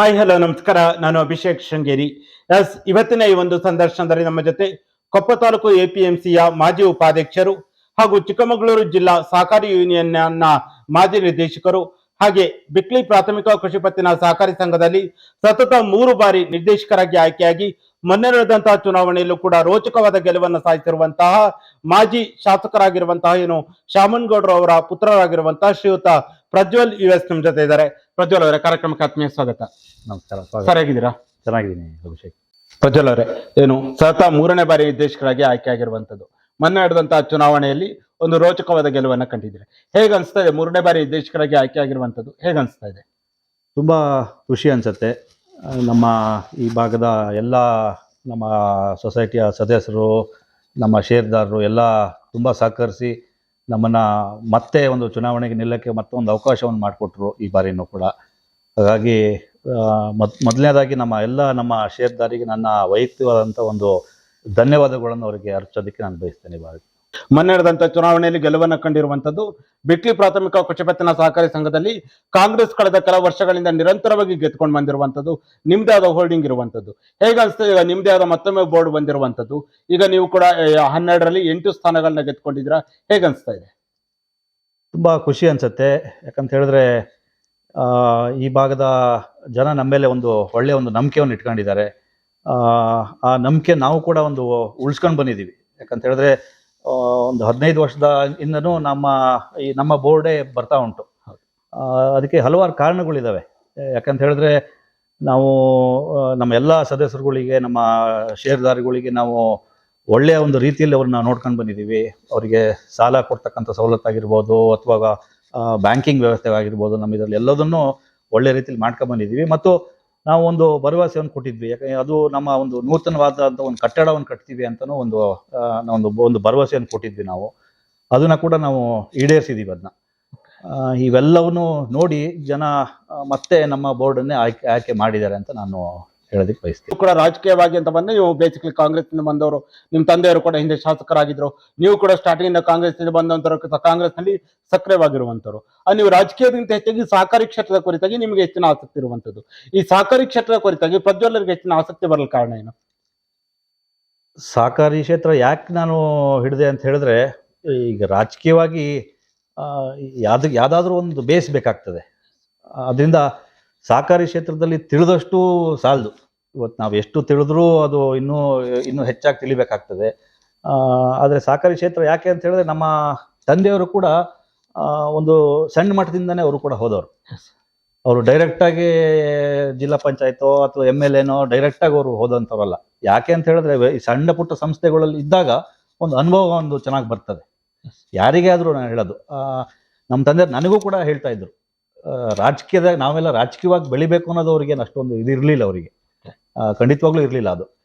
Hi, hello, ನಮಸ್ಕಾರ. ನಾನು Abhishek Sringeri. S, ಇವತ್ತಿನ ಈ ಒಂದು ಸಂದರ್ಶನದಲ್ಲಿ ನಮ್ಮ ಜೊತೆ ಕೊಪ್ಪ ತಾಲೂಕು ಎಪಿಎಂಸಿಯ ಮಾಜಿ ಉಪಾಧ್ಯಕ್ಷರು ಹಾಗೂ ಚಿಕ್ಕಮಗಳೂರು ಜಿಲ್ಲಾ ಸಹಕಾರಿ ಯೂನಿಯನ್ನ ಮಾಜಿ ನಿರ್ದೇಶಕರು ಹಾಗೆ ಬಿಕ್ಲಿ ಪ್ರಾಥಮಿಕ ಕೃಷಿ ಪತ್ತಿನ ಸಹಕಾರಿ ಸಂಘದಲ್ಲಿ ಸತತ ಮೂರು ಬಾರಿ ನಿರ್ದೇಶಕರಾಗಿ ಆಯ್ಕೆಯಾಗಿ ಮೊನ್ನೆ ನಡೆದಂತಹ ಚುನಾವಣೆಯಲ್ಲೂ ಕೂಡ ರೋಚಕವಾದ ಗೆಲುವನ್ನು ಸಾಧಿಸಿರುವಂತಹ ಮಾಜಿ ಶಾಸಕರಾಗಿರುವಂತಹ ಏನು ಶಾಮನ್ಗೌಡರು ಅವರ ಪುತ್ರರಾಗಿರುವಂತಹ ಶ್ರೀಯುತ ಪ್ರಜ್ವಲ್ ಯು ಎಸ್ ನಮ್ಮ ಜೊತೆ ಇದ್ದಾರೆ. ಪ್ರಜ್ವಲ್ ಅವರ ಕಾರ್ಯಕ್ರಮಕ್ಕೆ ಆತ್ಮೀಯ ಸ್ವಾಗತ. ನಮಸ್ಕಾರ ಸ್ವಾಗತ. ಸರ್ ಹೇಗಿದ್ದೀರಾ ಚೆನ್ನಾಗಿದ್ದೀನಿ ಅಭಿಷೇಕ್. ಪ್ರಜ್ವಲ್ ಅವರೇ ಏನು ಸತತ ಮೂರನೇ ಬಾರಿ ನಿರ್ದೇಶಕರಾಗಿ ಆಯ್ಕೆ ಆಗಿರುವಂತದ್ದು ಮೊನ್ನೆ ನಡೆದಂತಹ ಚುನಾವಣೆಯಲ್ಲಿ ಒಂದು ರೋಚಕವಾದ ಗೆಲುವನ್ನ ಕಂಡಿದ್ದೀರಿ. ಹೇಗೆ ಅನಿಸ್ತಾ ಇದೆ? ಮೂರನೇ ಬಾರಿ ನಿರ್ದೇಶಕರಾಗಿ ಆಯ್ಕೆ ಆಗಿರುವಂತದ್ದು ಹೇಗೆ ಅನಿಸ್ತಾ ಇದೆ? ತುಂಬಾ ಖುಷಿ ಅನ್ಸುತ್ತೆ. ನಮ್ಮ ಈ ಭಾಗದ ಎಲ್ಲ ನಮ್ಮ ಸೊಸೈಟಿಯ ಸದಸ್ಯರು ನಮ್ಮ ಷೇರ್ದಾರರು ಎಲ್ಲ ತುಂಬ ಸಹಕರಿಸಿ ನಮ್ಮನ್ನು ಮತ್ತೆ ಒಂದು ಚುನಾವಣೆಗೆ ನಿಲ್ಲಕ್ಕೆ ಮತ್ತೊಂದು ಅವಕಾಶವನ್ನು ಮಾಡಿಕೊಟ್ರು ಈ ಬಾರಿನೂ ಕೂಡ. ಹಾಗಾಗಿ ಮೊದ್, ಮೊದಲನೇದಾಗಿ ನಮ್ಮ ಎಲ್ಲ ನಮ್ಮ ಷೇರ್ದಾರಿಗೆ ನನ್ನ ವೈಯಕ್ತಿಕವಾದಂಥ ಒಂದು ಧನ್ಯವಾದಗಳನ್ನು ಅವರಿಗೆ ಅರ್ಚೋದಕ್ಕೆ ನಾನು ಬಯಸ್ತೇನೆ ಈ ಬಾರಿ. ಮೊನ್ನೆ ನಡೆದಂತ ಚುನಾವಣೆಯಲ್ಲಿ ಗೆಲುವನ್ನು ಕಂಡಿರುವಂತದ್ದು ಬಿಟ್ಲಿ ಪ್ರಾಥಮಿಕ ಕೃಷಿಪತ್ತಿನ ಸಹಕಾರಿ ಸಂಘದಲ್ಲಿ ಕಾಂಗ್ರೆಸ್ ಕಳೆದ ಕೆಲ ವರ್ಷಗಳಿಂದ ನಿರಂತರವಾಗಿ ಗೆದ್ಕೊಂಡು ಬಂದಿರುವಂತದ್ದು ನಿಮ್ದೇ ಆದ ಹೋಲ್ಡಿಂಗ್ ಇರುವಂತದ್ದು. ಹೇಗೆ ಅನಿಸ್ತದೆ ಈಗ ನಿಮ್ದೇ ಆದ ಮತ್ತೊಮ್ಮೆ ಬೋರ್ಡ್ ಬಂದಿರುವಂತದ್ದು. ಈಗ ನೀವು ಕೂಡ ಹನ್ನೆರಡರಲ್ಲಿ ಎಂಟು ಸ್ಥಾನಗಳನ್ನ ಗೆದ್ಕೊಂಡಿದ್ದೀರಾ ಹೇಗೆ ಅನಿಸ್ತಾ ಇದೆ? ತುಂಬಾ ಖುಷಿ ಅನ್ಸುತ್ತೆ. ಯಾಕಂತ ಹೇಳಿದ್ರೆ ಈ ಭಾಗದ ಜನ ನಮ್ಮ ಮೇಲೆ ಒಂದು ಒಳ್ಳೆಯ ಒಂದು ನಂಬಿಕೆಯನ್ನು ಇಟ್ಕೊಂಡಿದ್ದಾರೆ. ಆ, ನಂಬಿಕೆ ನಾವು ಕೂಡ ಒಂದು ಉಳಿಸ್ಕೊಂಡು ಬಂದಿದ್ದೀವಿ. ಯಾಕಂತ ಹೇಳಿದ್ರೆ ಒಂದು ಹದಿನೈದು ವರ್ಷದ ಇಂದನೂ ನಮ್ಮ ಈ ನಮ್ಮ ಬೋರ್ಡೇ ಬರ್ತಾ ಉಂಟು. ಅದಕ್ಕೆ ಹಲವಾರು ಕಾರಣಗಳಿದ್ದಾವೆ ಯಾಕಂತ ಹೇಳಿದ್ರೆ ನಾವು ನಮ್ಮ ಎಲ್ಲ ಸದಸ್ಯರುಗಳಿಗೆ, ನಮ್ಮ ಷೇರುದಾರಿಗಳಿಗೆ ನಾವು ಒಳ್ಳೆಯ ಒಂದು ರೀತಿಯಲ್ಲಿ ಅವ್ರನ್ನ ನೋಡ್ಕೊಂಡು ಬಂದಿದ್ದೀವಿ. ಅವರಿಗೆ ಸಾಲ ಕೊಡ್ತಕ್ಕಂಥ ಸವಲತ್ತಾಗಿರ್ಬೋದು, ಅಥವಾ ಬ್ಯಾಂಕಿಂಗ್ ವ್ಯವಸ್ಥೆ ಆಗಿರ್ಬೋದು ನಮ್ಮ ಇದರಲ್ಲಿ ಎಲ್ಲದನ್ನು ಒಳ್ಳೆ ರೀತಿಯಲ್ಲಿ ಮಾಡ್ಕೊಂಡು ಬಂದಿದ್ದೀವಿ. ಮತ್ತು ನಾವು ಒಂದು ಭರವಸೆಯನ್ನು ಕೊಟ್ಟಿದ್ವಿ. ಯಾಕಂದ್ರೆ ಅದು ನಮ್ಮ ಒಂದು ನೂತನವಾದಂಥ ಒಂದು ಕಟ್ಟಡವನ್ನು ಕಟ್ತೀವಿ ಅಂತಲೂ ಒಂದು ಒಂದು ಒಂದು ಭರವಸೆಯನ್ನು ಕೊಟ್ಟಿದ್ವಿ ನಾವು. ಅದನ್ನ ಕೂಡ ನಾವು ಈಡೇರಿಸಿದ್ದೀವಿ ಅದನ್ನ ಇವೆಲ್ಲವನ್ನು ನೋಡಿ ಜನ ಮತ್ತೆ ನಮ್ಮ ಬೋರ್ಡನ್ನೇ ಆಯ್ಕೆ ಆಯ್ಕೆ ಮಾಡಿದ್ದಾರೆ ಅಂತ ನಾನು ಹೇಳೋದಕ್ಕೆ ಬಯಸ್ತೀನಿ. ಕೂಡ ರಾಜಕೀಯವಾಗಿ ಅಂತ ಬಂದ್ರೆ ನೀವು ಬೇಸಿಕಲಿ ಕಾಂಗ್ರೆಸ್ನಿಂದ ಬಂದವರು ನಿಮ್ಮ ತಂದೆಯವರು ಕೂಡ ಹಿಂದೆ ಶಾಸಕರಾಗಿದ್ರು. ನೀವು ಕೂಡ ಸ್ಟಾರ್ಟಿಂಗ್ ಇಂದ ಕಾಂಗ್ರೆಸ್ನಿಂದ ಬಂದವರು ಕಾಂಗ್ರೆಸ್ನಲ್ಲಿ ಸಕ್ರಿಯವಾಗಿರುವಂತರು ಆ ನೀವು ರಾಜಕೀಯದಿಂದ ಹೆಚ್ಚಾಗಿ ಸಹಕಾರಿ ಕ್ಷೇತ್ರದ ಕುರಿತಾಗಿ ನಿಮಗೆ ಹೆಚ್ಚಿನ ಆಸಕ್ತಿ ಇರುವಂತದ್ದು. ಈ ಸಹಕಾರಿ ಕ್ಷೇತ್ರದ ಕುರಿತಾಗಿ ಪ್ರಜ್ವಲರಿಗೆ ಹೆಚ್ಚಿನ ಆಸಕ್ತಿ ಬರಲು ಕಾರಣ ಏನು? ಸಹಕಾರಿ ಕ್ಷೇತ್ರ ಯಾಕೆ ನಾನು ಹಿಡಿದೆ ಅಂತ ಹೇಳಿದ್ರೆ ಈಗ ರಾಜಕೀಯವಾಗಿ ಯಾವ್ದು ಯಾವುದಾದ್ರೂ ಒಂದು ಬೇಸ್ ಬೇಕಾಗ್ತದೆ. ಅದರಿಂದ ಸಹಕಾರಿ ಕ್ಷೇತ್ರದಲ್ಲಿ ತಿಳಿದಷ್ಟು ಸಾಲದು. ಇವತ್ತು ನಾವು ಎಷ್ಟು ತಿಳಿದ್ರೂ ಅದು ಇನ್ನೂ ಇನ್ನೂ ಹೆಚ್ಚಾಗಿ ತಿಳಿಬೇಕಾಗ್ತದೆ. ಆ, ಆದರೆ ಸಹಕಾರಿ ಕ್ಷೇತ್ರ ಯಾಕೆ ಅಂತ ಹೇಳಿದ್ರೆ ನಮ್ಮ ತಂದೆಯವರು ಕೂಡ ಒಂದು ಸಣ್ಣ ಮಟ್ಟದಿಂದನೇ ಅವರು ಕೂಡ ಹೋದವರು. ಅವರು ಡೈರೆಕ್ಟಾಗಿ ಜಿಲ್ಲಾ ಪಂಚಾಯತೋ ಅಥವಾ ಎಂ ಎಲ್ ಎನೋ ಡೈರೆಕ್ಟಾಗಿ ಅವರು ಹೋದಂಥವ್ರಲ್ಲ. ಯಾಕೆ ಅಂತ ಹೇಳಿದ್ರೆ ಈ ಸಣ್ಣ ಪುಟ್ಟ ಸಂಸ್ಥೆಗಳಲ್ಲಿ ಇದ್ದಾಗ ಒಂದು ಅನುಭವ ಒಂದು ಚೆನ್ನಾಗಿ ಬರ್ತದೆ. ಯಾರಿಗೇ ಆದರೂ ನಾನು ಹೇಳೋದು. ನಮ್ಮ ತಂದೆ ನನಗೂ ಕೂಡ ಹೇಳ್ತಾ ಇದ್ರು. ರಾಜಕೀಯದಾಗ ನಾವೆಲ್ಲ ರಾಜಕೀಯವಾಗಿ ಬೆಳಿಬೇಕು ಅನ್ನೋದು ಅವ್ರಿಗೆ ಅಷ್ಟೊಂದು ಇದು ಇರಲಿಲ್ಲ ಅವರಿಗೆ. ಖಂಡಿತವಾಗ್ಲೂ ಇರಲಿಲ್ಲ ಅದು.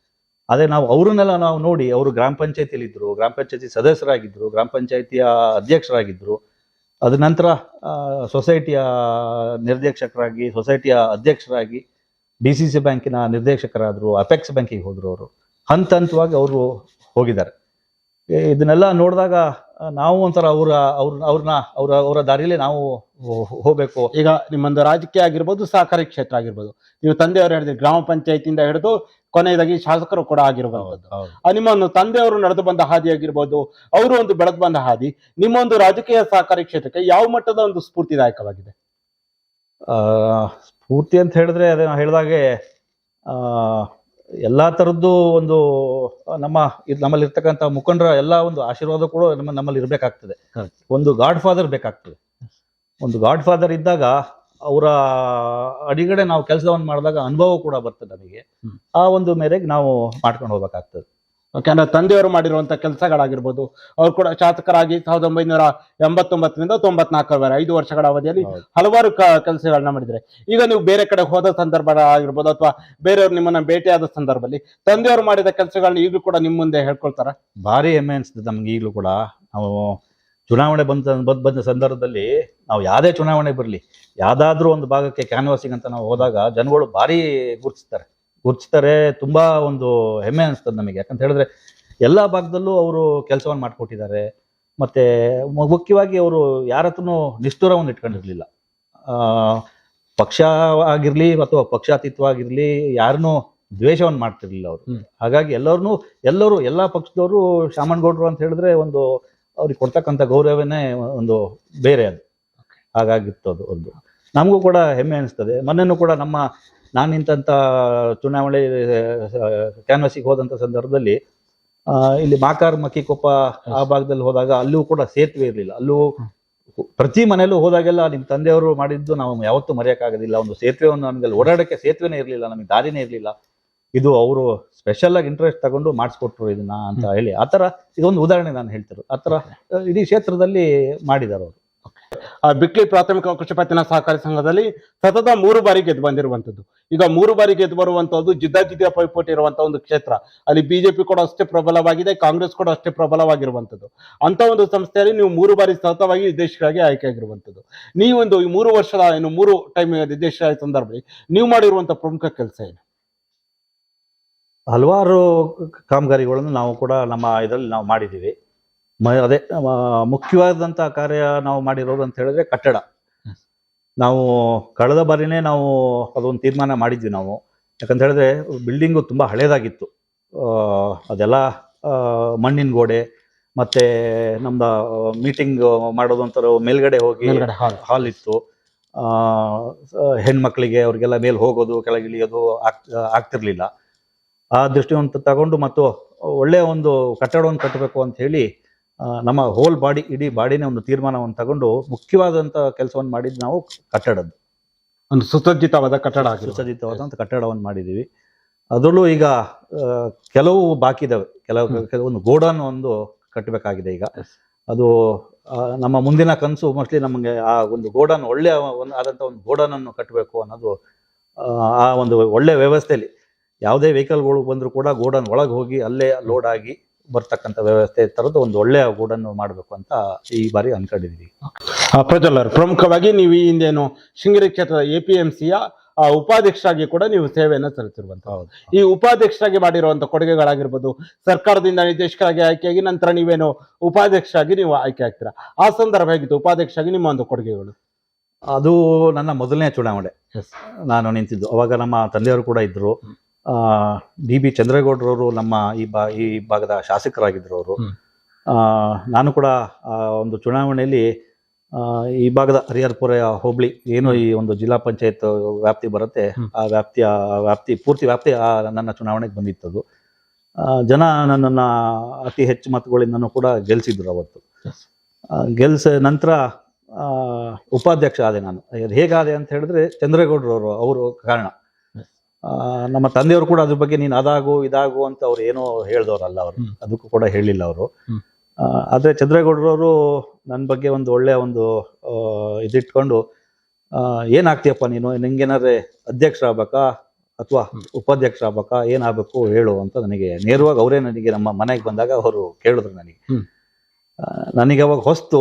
ಅದೇ ನಾವು ಅವರನ್ನೆಲ್ಲ ನಾವು ನೋಡಿ ಅವರು ಗ್ರಾಮ ಪಂಚಾಯತಿಲಿ ಇದ್ರು ಗ್ರಾಮ ಪಂಚಾಯತಿ ಸದಸ್ಯರಾಗಿದ್ದರು ಗ್ರಾಮ ಪಂಚಾಯತಿಯ ಅಧ್ಯಕ್ಷರಾಗಿದ್ದರು ಅದ ನಂತರ ಸೊಸೈಟಿಯ ನಿರ್ದೇಶಕರಾಗಿ, ಸೊಸೈಟಿಯ ಅಧ್ಯಕ್ಷರಾಗಿ ಡಿ ಸಿ ಸಿ ಬ್ಯಾಂಕಿನ ನಿರ್ದೇಶಕರಾದರು, ಅಪೆಕ್ಸ್ ಬ್ಯಾಂಕಿಗೆ ಹೋದರು ಅವರು. ಹಂತ ಹಂತವಾಗಿ ಅವರು ಹೋಗಿದ್ದಾರೆ. ಇದನ್ನೆಲ್ಲ ನೋಡಿದಾಗ ನಾವು ಒಂಥರ ಅವರ ಅವ್ರ ಅವ್ರನ್ನ ಅವರ ಅವರ ದಾರಿಯಲ್ಲಿ ನಾವು ಹೋಗ್ಬೇಕು. ಈಗ ನಿಮ್ಮೊಂದು ರಾಜಕೀಯ ಆಗಿರ್ಬೋದು ಸಹಕಾರಿ ಕ್ಷೇತ್ರ ಆಗಿರ್ಬೋದು. ನೀವು ತಂದೆಯವರು ಹೇಳಿದ್ರೆ ಗ್ರಾಮ ಪಂಚಾಯತಿಯಿಂದ ಹಿಡಿದು ಕೊನೆಯದಾಗಿ ಶಾಸಕರು ಕೂಡ ಆಗಿರುವಂತದ್ದು ಆ ನಿಮ್ಮ ತಂದೆಯವರು ನಡೆದು ಬಂದ ಹಾದಿ ಆಗಿರ್ಬೋದು ಅವರು ಒಂದು ಬೆಳೆದು ಬಂದ ಹಾದಿ ನಿಮ್ಮೊಂದು ರಾಜಕೀಯ ಸಹಕಾರಿ ಕ್ಷೇತ್ರಕ್ಕೆ ಯಾವ ಮಟ್ಟದ ಒಂದು ಸ್ಫೂರ್ತಿದಾಯಕವಾಗಿದೆ? ಸ್ಫೂರ್ತಿ ಅಂತ ಹೇಳಿದ್ರೆ ಅದೇ ನಾವು ಹೇಳಿದಾಗೆ ಆ, ಎಲ್ಲಾ ಥರದ್ದು ಒಂದು ನಮ್ಮ ಇದು ನಮ್ಮಲ್ಲಿ ಇರ್ತಕ್ಕಂಥ ಮುಖಂಡರ ಎಲ್ಲ ಒಂದು ಆಶೀರ್ವಾದ ಕೂಡ ನಮ್ಮ ನಮ್ಮಲ್ಲಿ ಇರಬೇಕಾಗ್ತದೆ. ಒಂದು ಗಾಡ್ ಫಾದರ್ ಬೇಕಾಗ್ತದೆ. ಒಂದು ಗಾಡ್ ಫಾದರ್ ಇದ್ದಾಗ ಅವರ ಅಡಿಗಡೆ ನಾವು ಕೆಲಸವನ್ನು ಮಾಡಿದಾಗ ಅನುಭವ ಕೂಡ ಬರ್ತದೆ ನಮಗೆ. ಆ ಒಂದು ಮೇರೆಗೆ ನಾವು ಮಾಡ್ಕೊಂಡು ಹೋಗ್ಬೇಕಾಗ್ತದೆ. ಯಾಕಂದ್ರೆ ತಂದೆಯವರು ಮಾಡಿರುವಂತ ಕೆಲಸಗಳಾಗಿರ್ಬೋದು ಅವ್ರು ಕೂಡ ಶಾಸಕರಾಗಿ ಸಾವಿರದ ಒಂಬೈನೂರ ಎಂಬತ್ತೊಂಬತ್ತರಿಂದ ತೊಂಬತ್ನಾಲ್ಕರವರೆ ಐದು ವರ್ಷಗಳ ಅವಧಿಯಲ್ಲಿ. ಹಲವಾರು ಕೆಲಸಗಳನ್ನ ಮಾಡಿದ್ರೆ. ಈಗ ನೀವು ಬೇರೆ ಕಡೆ ಹೋದ ಸಂದರ್ಭ ಆಗಿರ್ಬೋದು ಅಥವಾ ಬೇರೆಯವ್ರು ನಿಮ್ಮನ್ನ ಭೇಟಿಯಾದ ಸಂದರ್ಭದಲ್ಲಿ ತಂದೆಯವರು ಮಾಡಿದ ಕೆಲಸಗಳನ್ನ ಈಗಲೂ ಕೂಡ ನಿಮ್ಮ ಮುಂದೆ ಹೇಳ್ಕೊಳ್ತಾರ? ಭಾರಿ ಹೆಮ್ಮೆ ಅನ್ಸುತ್ತೆ ನಮ್ಗೆ ಈಗಲೂ ಕೂಡ. ನಾವು ಚುನಾವಣೆ ಬಂದ ಬಂದ ಬಂದ ಸಂದರ್ಭದಲ್ಲಿ ನಾವು ಯಾವುದೇ ಚುನಾವಣೆ ಬರಲಿ ಯಾವುದಾದ್ರೂ ಒಂದು ಭಾಗಕ್ಕೆ ಕ್ಯಾನ್ವಾಸಿಂಗ್ ಅಂತ ನಾವು ಹೋದಾಗ ಜನಗಳು ಭಾರಿ ಗುರುತಿಸ್ತಾರೆ. ಗುರುತಿಸ್ತಾರೆ ತುಂಬಾ ಒಂದು ಹೆಮ್ಮೆ ಅನಿಸ್ತದೆ ನಮಗೆ. ಯಾಕಂತ ಹೇಳಿದ್ರೆ ಎಲ್ಲ ಭಾಗದಲ್ಲೂ ಅವರು ಕೆಲಸವನ್ನು ಮಾಡಿಕೊಟ್ಟಿದ್ದಾರೆ. ಮತ್ತೆ ಮುಖ್ಯವಾಗಿ ಅವರು ಯಾರ ಹತ್ರನೂ ನಿಷ್ಠುರವನ್ನು ಇಟ್ಕೊಂಡಿರ್ಲಿಲ್ಲ. ಪಕ್ಷ ಆಗಿರ್ಲಿ ಅಥವಾ ಪಕ್ಷಾತೀತವಾಗಿರ್ಲಿ ಯಾರನ್ನೂ ದ್ವೇಷವನ್ನು ಮಾಡ್ತಿರ್ಲಿಲ್ಲ ಅವರು. ಹಾಗಾಗಿ ಎಲ್ಲರನ್ನೂ ಎಲ್ಲರೂ ಎಲ್ಲಾ ಪಕ್ಷದವರು ಶಾಮನಗೌಡರು ಅಂತ ಹೇಳಿದ್ರೆ ಒಂದು ಅವ್ರಿಗೆ ಕೊಡ್ತಕ್ಕಂಥ ಗೌರವನೇ ಒಂದು ಬೇರೆ ಅದು. ಹಾಗಾಗಿತ್ತು ಅದು ಒಂದು. ನಮಗೂ ಕೂಡ ಹೆಮ್ಮೆ ಅನಿಸ್ತದೆ. ಮೊನ್ನೆನೂ ಕೂಡ ನಮ್ಮ ನಾನು ನಿಂತಂತ ಚುನಾವಣೆ ಕ್ಯಾನ್ವಸಿಗೆ ಹೋದಂತ ಸಂದರ್ಭದಲ್ಲಿ ಆ, ಇಲ್ಲಿ ಮಾಕಾರ್ ಮಕ್ಕಿಕೊಪ್ಪ ಆ ಭಾಗದಲ್ಲಿ ಹೋದಾಗ ಅಲ್ಲೂ ಕೂಡ ಸೇತುವೆ ಇರಲಿಲ್ಲ. ಅಲ್ಲೂ ಪ್ರತಿ ಮನೆಯಲ್ಲೂ ಹೋದಾಗೆಲ್ಲ ನಿಮ್ಮ ತಂದೆಯವರು ಮಾಡಿದ್ದು ನಾವು ಯಾವತ್ತೂ ಮರೆಯೋಕ್ಕಾಗೋದಿಲ್ಲ. ಒಂದು ಸೇತುವೆಯನ್ನು ನಮಗೆ ಓಡಾಡಕ್ಕೆ ಸೇತುವೆನೇ ಇರಲಿಲ್ಲ ನಮಗೆ ದಾರಿನೇ ಇರಲಿಲ್ಲ. ಇದು ಅವರು ಸ್ಪೆಷಲ್ ಆಗಿ ಇಂಟ್ರೆಸ್ಟ್ ತಗೊಂಡು ಮಾಡಿಸ್ಕೊಟ್ರು ಇದನ್ನ ಅಂತ ಹೇಳಿ. ಆ ಥರ ಇದೊಂದು ಉದಾಹರಣೆ ನಾನು ಹೇಳ್ತಿರೋದು. ಆ ಥರ ಇಡೀ ಕ್ಷೇತ್ರದಲ್ಲಿ ಮಾಡಿದ್ದಾರೆ ಅವರು. ಬಿಕ್ಲಿ ಪ್ರಾಥಮಿಕ ಕೃಷಿ ಪತ್ತಿನ ಸಹಕಾರಿ ಸಂಘದಲ್ಲಿ ಸತತ ಮೂರು ಬಾರಿ ಗೆದ್ದು ಬಂದಿರುವಂತದ್ದು ಈಗ ಮೂರು ಬಾರಿ ಗೆದ್ದು ಬರುವಂತದ್ದು ಜಿದ್ದಾಜಿದ್ದಿಯ ಪೈಪೋಟಿ ಇರುವಂತ ಒಂದು ಕ್ಷೇತ್ರ. ಅಲ್ಲಿ ಬಿಜೆಪಿ ಕೂಡ ಅಷ್ಟೇ ಪ್ರಬಲವಾಗಿದೆ, ಕಾಂಗ್ರೆಸ್ ಕೂಡ ಅಷ್ಟೇ ಪ್ರಬಲವಾಗಿರುವಂತದ್ದು ಅಂತ ಒಂದು ಸಂಸ್ಥೆಯಲ್ಲಿ ನೀವು ಮೂರು ಬಾರಿ ಸತತವಾಗಿ ನಿರ್ದೇಶಕರಾಗಿ ಆಯ್ಕೆಯಾಗಿರುವಂತದ್ದು ನೀವೊಂದು ಈ ಮೂರು ವರ್ಷದ ಏನು ಮೂರು ಟೈಮ್ ನಿರ್ದೇಶಕ ಸಂದರ್ಭದಲ್ಲಿ ನೀವು ಮಾಡಿರುವಂತಹ ಪ್ರಮುಖ ಕೆಲಸ ಏನು? ಹಲವಾರು ಕಾಮಗಾರಿಗಳನ್ನು ನಾವು ಕೂಡ ನಮ್ಮ ಇದರಲ್ಲಿ ನಾವು ಮಾಡಿದ್ದೀವಿ. ಮ ಅದೇ ಮುಖ್ಯವಾದಂಥ ಕಾರ್ಯ ನಾವು ಮಾಡಿರೋದು ಅಂತ ಹೇಳಿದ್ರೆ ಕಟ್ಟಡ. ನಾವು ಕಳೆದ ಬಾರಿನೇ ನಾವು ಅದೊಂದು ತೀರ್ಮಾನ ಮಾಡಿದ್ವಿ ನಾವು. ಯಾಕಂತ ಹೇಳಿದ್ರೆ ಬಿಲ್ಡಿಂಗು ತುಂಬ ಹಳೇದಾಗಿತ್ತು. ಆ, ಅದೆಲ್ಲ ಮಣ್ಣಿನ ಗೋಡೆ ಮತ್ತೆ ನಮ್ದು ಮೀಟಿಂಗ್ ಮಾಡೋದು ಅಂತಾರೆ ಮೇಲ್ಗಡೆ ಹೋಗಿ ಹಾಲ್ ಇತ್ತು. ಹೆಣ್ಮಕ್ಳಿಗೆ ಅವ್ರಿಗೆಲ್ಲ ಮೇಲೆ ಹೋಗೋದು ಕೆಳಗಿಳಿಯೋದು ಆಗ್ ಆಗ್ತಿರ್ಲಿಲ್ಲ. ಆ ದೃಷ್ಟಿಯನ್ನು ತಗೊಂಡು ಮತ್ತು ಒಳ್ಳೆಯ ಒಂದು ಕಟ್ಟಡವನ್ನು ಕಟ್ಟಬೇಕು ಅಂತ ಹೇಳಿ ನಮ್ಮ ಹೋಲ್ ಬಾಡಿ ಇಡೀ ಬಾಡಿನೇ ಒಂದು ತೀರ್ಮಾನವನ್ನು ತಗೊಂಡು ಮುಖ್ಯವಾದಂತಹ ಕೆಲಸವನ್ನು ಮಾಡಿದ್ದು ನಾವು ಕಟ್ಟಡದ್ದು. ಒಂದು ಸುಸಜ್ಜಿತವಾದ ಕಟ್ಟಡ ಸುಸಜ್ಜಿತವಾದಂಥ ಕಟ್ಟಡವನ್ನು ಮಾಡಿದ್ದೀವಿ ಅದರಲ್ಲೂ ಈಗ ಕೆಲವು ಬಾಕಿ ಇದಾವೆ. ಕೆಲವು. ಕೆಲವೊಂದು ಗೋಡನ್ ಒಂದು ಕಟ್ಟಬೇಕಾಗಿದೆ ಈಗ. ಅದು ನಮ್ಮ ಮುಂದಿನ ಕನಸು ಮೋಸ್ಟ್ಲಿ ನಮಗೆ ಆ ಒಂದು ಗೋಡನ್ ಒಳ್ಳೆಯ ಒಂದು ಆದಂಥ ಒಂದು ಗೋಡನನ್ನು ಕಟ್ಟಬೇಕು ಅನ್ನೋದು ಆ, ಆ ಒಂದು ಒಳ್ಳೆ ವ್ಯವಸ್ಥೆಯಲ್ಲಿ. ಯಾವುದೇ ವೆಹಿಕಲ್ಗಳು ಬಂದರೂ ಕೂಡ ಗೋಡನ್ ಒಳಗೆ ಹೋಗಿ ಅಲ್ಲೇ ಲೋಡ್ ಆಗಿ ಬರ್ತಕ್ಕಂಥ ವ್ಯವಸ್ಥೆ ತರದ್ದು ಒಂದು ಒಳ್ಳೆಯ ಗೂಡನ್ನು ಮಾಡಬೇಕು ಅಂತ ಈ ಬಾರಿ ಅನ್ಕೊಂಡಿದ್ದೀವಿ ಆ, ಪ್ರಜ್ವಲ್ ಪ್ರಮುಖವಾಗಿ ನೀವು ಈ ಹಿಂದೇನು ಶೃಂಗೇರಿ ಕ್ಷೇತ್ರದ ಎ ಪಿ ಎಂ ಸಿಯ ಉಪಾಧ್ಯಕ್ಷರಾಗಿ ಕೂಡ ನೀವು ಸೇವೆಯನ್ನು ಸಲ್ಲಿಸಿರುವಂತಹ ಈ ಉಪಾಧ್ಯಕ್ಷರಾಗಿ ಮಾಡಿರುವಂತ ಕೊಡುಗೆಗಳಾಗಿರ್ಬೋದು ಸರ್ಕಾರದಿಂದ ನಿರ್ದೇಶಕರಾಗಿ ಆಯ್ಕೆಯಾಗಿ ನಂತರ ನೀವೇನು ಉಪಾಧ್ಯಕ್ಷರಾಗಿ ನೀವು ಆಯ್ಕೆ ಆಗ್ತೀರಾ? ಆ ಸಂದರ್ಭ ಹೇಗಿತ್ತು? ಉಪಾಧ್ಯಕ್ಷರಾಗಿ ನಿಮ್ಮ ಒಂದು ಕೊಡುಗೆಗಳು? ಅದು ನನ್ನ ಮೊದಲನೇ ಚುನಾವಣೆ. ನಾನು ನಿಂತಿದ್ದು. ಅವಾಗ ನಮ್ಮ ತಂದೆಯವರು ಕೂಡ ಇದ್ರು. ಡಿ ಬಿ ಚಂದ್ರೇಗೌಡರವರು ನಮ್ಮ ಈ ಬಾ ಈ ಭಾಗದ ಶಾಸಕರಾಗಿದ್ದರು ಅವರು ನಾನು ಕೂಡ ಆ ಒಂದು ಚುನಾವಣೆಯಲ್ಲಿ ಈ ಭಾಗದ ಹರಿಹರ್ಪುರ ಹೋಬಳಿ ಏನು ಈ ಒಂದು ಜಿಲ್ಲಾ ಪಂಚಾಯತ್ ವ್ಯಾಪ್ತಿ ಬರುತ್ತೆ. ಆ ವ್ಯಾಪ್ತಿಯ ವ್ಯಾಪ್ತಿ ಪೂರ್ತಿ ವ್ಯಾಪ್ತಿ ಆ ನನ್ನ ಚುನಾವಣೆಗೆ ಬಂದಿತ್ತದು. ಜನ ನನ್ನನ್ನು ಅತಿ ಹೆಚ್ಚು ಮತಗಳಿಂದನೂ ಕೂಡ ಗೆಲ್ಸಿದ್ರು ಅವತ್ತು. ಗೆಲ್ಸ ನಂತರ ಉಪಾಧ್ಯಕ್ಷ ಆದೆ ನಾನು. ಹೇಗಾದೆ ಅಂತ ಹೇಳಿದ್ರೆ ಚಂದ್ರೇಗೌಡರವರು ಅವರು ಕಾರಣ. ನಮ್ಮ ತಂದೆಯವರು ಕೂಡ ಅದ್ರ ಬಗ್ಗೆ ನೀನು ಅದಾಗು ಇದಾಗು ಅಂತ ಅವ್ರು ಏನೋ ಹೇಳ್ದವ್ರಲ್ಲ ಅವರು. ಅದಕ್ಕೂ ಕೂಡ ಹೇಳಿಲ್ಲ ಅವರು. ಆದರೆ ಚಂದ್ರೇಗೌಡರವರು ನನ್ನ ಬಗ್ಗೆ ಒಂದು ಒಳ್ಳೆಯ ಒಂದು ಇದಿಟ್ಕೊಂಡು ಏನಾಗ್ತೀಯಪ್ಪ ನೀನು? ನಿಂಗೇನಾದ್ರೆ ಅಧ್ಯಕ್ಷರಾಗ್ಬೇಕಾ ಅಥವಾ ಉಪಾಧ್ಯಕ್ಷ ಆಗ್ಬೇಕಾ ಏನಾಗಬೇಕು ಹೇಳು ಅಂತ ನನಗೆ ನೇರವಾಗಿ ಅವರೇ ನನಗೆ ನಮ್ಮ ಮನೆಗೆ ಬಂದಾಗ ಅವರು ಕೇಳಿದ್ರು ನನಗೆ. ನನಗೆ ಅವಾಗ ಹೊಸ್ತು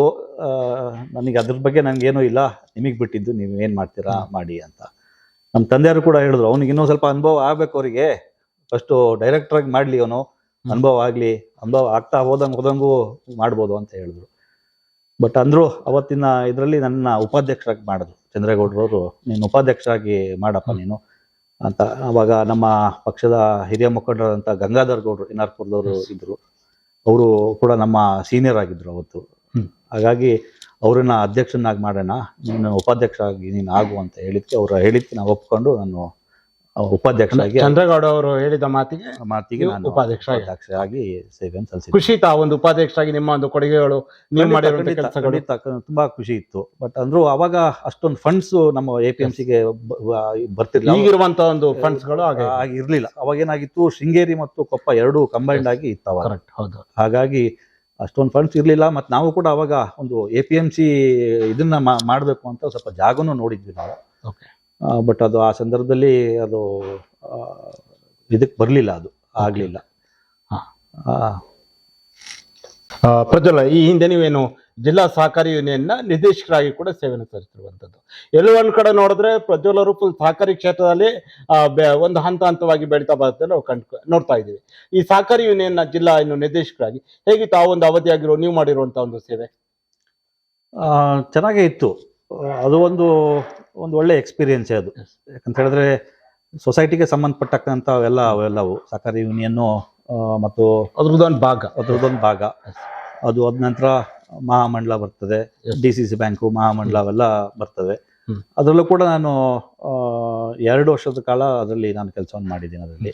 ನನಗೆ ಅದ್ರ ಬಗ್ಗೆ ನನಗೇನೂ ಇಲ್ಲ. ನಿಮಗೆ ಬಿಟ್ಟಿದ್ದು ನೀವು ಏನು ಮಾಡ್ತೀರಾ? ಮಾಡಿ ಅಂತ. ನಮ್ಮ ತಂದೆಯವರು ಕೂಡ ಹೇಳಿದ್ರು ಅವ್ನಿಗೆ ಇನ್ನೂ ಸ್ವಲ್ಪ ಅನುಭವ ಆಗ್ಬೇಕು ಅವರಿಗೆ. ಫಸ್ಟು ಡೈರೆಕ್ಟ್ರಾಗಿ ಮಾಡಲಿ ಅವನು. ಅನುಭವ ಆಗಲಿ ಅನುಭವ ಆಗ್ತಾ ಹೋದಂಗೆ ಹೋದಂಗೂ ಮಾಡ್ಬೋದು ಅಂತ ಹೇಳಿದ್ರು. ಬಟ್ ಅಂದ್ರು ಅವತ್ತಿನ ಇದರಲ್ಲಿ ನನ್ನ ಉಪಾಧ್ಯಕ್ಷರಾಗಿ ಮಾಡಿದ್ರು. ಚಂದ್ರೇಗೌಡರವರು ನೀನು ಉಪಾಧ್ಯಕ್ಷರಾಗಿ ಮಾಡಪ್ಪ ನೀನು. ಅಂತ ಅವಾಗ ನಮ್ಮ ಪಕ್ಷದ ಹಿರಿಯ ಮುಖಂಡರಂತ ಗಂಗಾಧರ್ ಗೌಡರು ಇನ್ನಾರ್ಪುರದವರು ಇದ್ದರು ಇದ್ರು. ಅವರು ಕೂಡ ನಮ್ಮ ಸೀನಿಯರ್ ಆಗಿದ್ರು ಅವತ್ತು. ಹಾಗಾಗಿ ಅವ್ರನ್ನ ಅಧ್ಯಕ್ಷನಾಗಿ ಮಾಡೋಣ ನೀನು ಉಪಾಧ್ಯಕ್ಷರಾಗಿ ನೀನು ಆಗು ಅಂತ ಹೇಳಿದ್ಕೆ ಅವ್ರು ಹೇಳಿದ್ಕೆ ನಾವು ಒಪ್ಕೊಂಡು ನಾನು ಉಪಾಧ್ಯಕ್ಷರಾಗಿ ಚಂದ್ರಗೌಡ ಅವರು ಹೇಳಿದ ಮಾತಿಗೆ ಮಾತಿಗೆ ಉಪಾಧ್ಯಕ್ಷ ನಾನು ಉಪಾಧ್ಯಕ್ಷರಾಗಿ. ಸೇವೆ ಸೇವೆಯನ್ನು ಸಲ್ಲಿಸಿದ್ದೆ. ಖುಷಿ ಆ ಒಂದು ಉಪಾಧ್ಯಕ್ಷರಾಗಿ ನಿಮ್ಮ ಒಂದು ಕೊಡುಗೆಗಳು ನೀವು ಕೆಲಸಗಳು. ತುಂಬಾ ಖುಷಿ ಇತ್ತು. ಬಟ್ ಅಂದ್ರು ಅವಾಗ ಅಷ್ಟೊಂದು ಫಂಡ್ಸ್ ನಮ್ಮ ಎ ಪಿ ಎಂ ಸಿಗೆ ಬರ್ತಿರ್ಲಿಲ್ಲ. ಈಗಿರುವಂತ ಒಂದು ಫಂಡ್ಸ್ಗಳು ಆಗಿರ್ಲಿಲ್ಲ ಇರ್ಲಿಲ್ಲ. ಅವಾಗ ಏನಾಗಿತ್ತು ಶೃಂಗೇರಿ ಮತ್ತು ಕೊಪ್ಪ ಎರಡು ಕಂಬೈಂಡ್ ಆಗಿ ಇತ್ತು ಅವಾಗ. ಹೌದು. ಹಾಗಾಗಿ ಅಷ್ಟೊಂದು ಫಂಡ್ಸ್ ಇರಲಿಲ್ಲ ಮತ್ತು ನಾವು ಕೂಡ ಅವಾಗ ಒಂದು ಎ ಪಿ ಎಂ ಸಿ ಇದನ್ನು ಮಾಡಬೇಕು ಅಂತ ಸ್ವಲ್ಪ ಜಾಗನೂ ನೋಡಿದ್ವಿ ನಾವು. ಓಕೆ ಬಟ್ ಅದು ಆ ಸಂದರ್ಭದಲ್ಲಿ ಅದು ಇದಕ್ಕೆ ಬರಲಿಲ್ಲ ಅದು ಆಗಲಿಲ್ಲ. ಹಾಂ. ಪ್ರಜ್ವಲ ಈ ಹಿಂದೆ ನೀವೇನು ಜಿಲ್ಲಾ ಸಹಕಾರಿ ಯೂನಿಯನ್ನ ನ ನಿರ್ದೇಶಕರಾಗಿ ಕೂಡ ಸೇವೆಯನ್ನು ಸಲ್ಲಿಸಿರುವಂಥದ್ದು ಎಲ್ಲೋ ಒಂದು ಕಡೆ ನೋಡಿದ್ರೆ ಪ್ರಜ್ವಲ ರೂಪದ ಸಹಕಾರಿ ಕ್ಷೇತ್ರದಲ್ಲಿ ಒಂದು ಹಂತ ಹಂತವಾಗಿ ಬೆಳೀತಾ ಬರುತ್ತೆ ನಾವು ಕಂಡು ನೋಡ್ತಾ ಇದ್ದೀವಿ. ಈ ಸಹಕಾರಿ ಯೂನಿಯನ್ನ ನ ಜಿಲ್ಲಾ ಇನ್ನು ನಿರ್ದೇಶಕರಾಗಿ ಹೇಗಿತ್ತು ಆ ಒಂದು ಅವಧಿಯಾಗಿರೋ ನೀವು ಮಾಡಿರುವಂತ ಒಂದು ಸೇವೆ? ಆ, ಚೆನ್ನಾಗೇ ಇತ್ತು. ಅದು ಒಂದು ಒಂದು ಒಳ್ಳೆ ಎಕ್ಸ್ಪೀರಿಯನ್ಸೇ ಅದು. ಯಾಕಂತ ಹೇಳಿದ್ರೆ ಸೊಸೈಟಿಗೆ ಸಂಬಂಧಪಟ್ಟಂತ ಅವೆಲ್ಲ ಅವೆಲ್ಲವು ಸಹಕಾರಿ ಯೂನಿಯನ್ನು ಮತ್ತು ಅದ್ರದ್ದೊಂದು ಭಾಗ. ಅದ್ರದ್ದೊಂದು ಭಾಗ. ಅದು ಅದ ನಂತರ ಮಹಾಮಂಡಲ ಬರ್ತದೆ. ಡಿ ಸಿ ಸಿ ಬ್ಯಾಂಕು ಮಹಾಮಂಡಲ ಅವೆಲ್ಲ ಬರ್ತವೆ. ಹ್ಮ್. ಅದರಲ್ಲೂ ಕೂಡ ನಾನು ಎರಡು ವರ್ಷದ ಕಾಲ ಅದರಲ್ಲಿ ನಾನು ಕೆಲಸವನ್ನು ಮಾಡಿದ್ದೀನಿ ಅದರಲ್ಲಿ.